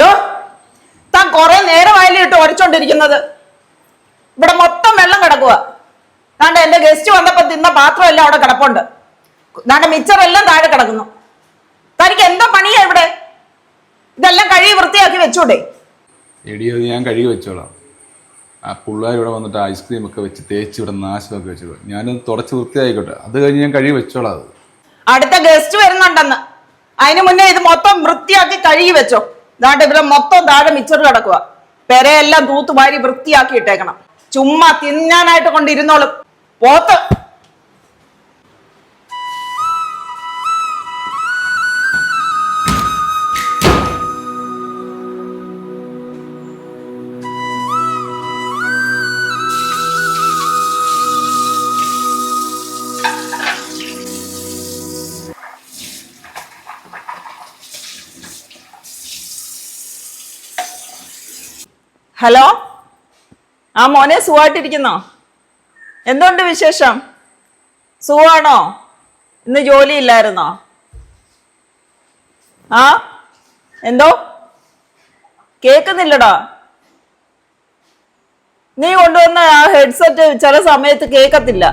ഡോ താൻ കുറെ നേരമായാലും ഇട്ട് ഉരച്ചോണ്ടിരിക്കുന്നത് ഇവിടെ മൊത്തം വെള്ളം കിടക്കുക താണ്ട് എന്റെ ഗസ്റ്റ് വന്നപ്പോ തിന്ന പാത്രമെല്ലാം അവിടെ കിടപ്പുണ്ട്. മിച്ചർ മിച്ചറെല്ലാം താഴെ കിടക്കുന്നു. തനിക്ക് എന്താ പണിയാ ഇവിടെ? ഇതെല്ലാം കഴുകി വൃത്തിയാക്കി വെച്ചൂടെ? എടിയോ ഞാൻ കഴുകി വെച്ചോളാം. ആ പിള്ളേർ ഇവിടെ വന്നിട്ട് ഐസ്ക്രീം ഒക്കെ വെച്ച് തേച്ച് ഇവിടെ നാശമൊക്കെ വെച്ചു ഞാനത് തുടച്ച് വൃത്തിയായിക്കോട്ടെ. അത് കഴിഞ്ഞ് ഞാൻ കഴുകി വെച്ചോളാം അത്. അടുത്ത ഗസ്റ്റ് വരുന്നുണ്ടെന്ന്. അതിനു മുന്നേ ഇത് മൊത്തം വൃത്തിയാക്കി കഴുകി വെച്ചോ. ദാണ്ട് ഇവിടെ മൊത്തം താഴെ മിച്ചർ കിടക്കുക പെരയെല്ലാം തൂത്തുവാരി വൃത്തിയാക്കി ഇട്ടേക്കണം. ചുമ്മാ തിന്നാനായിട്ട് കൊണ്ടിരുന്നോളും. പോത്ത്. ഹലോ? ആ മോനെ സുഖമായിട്ടിരിക്കുന്നോ? എന്തുണ്ട് വിശേഷം? സുഖമാണോ? ഇന്ന് ജോലി ഇല്ലായിരുന്നോ ആ? എന്തോ? കേൾക്കുന്നില്ലടാ നീ കൊണ്ടുവന്ന ആ ഹെഡ്സെറ്റ് ചില സമയത്ത് കേക്കത്തില്ല.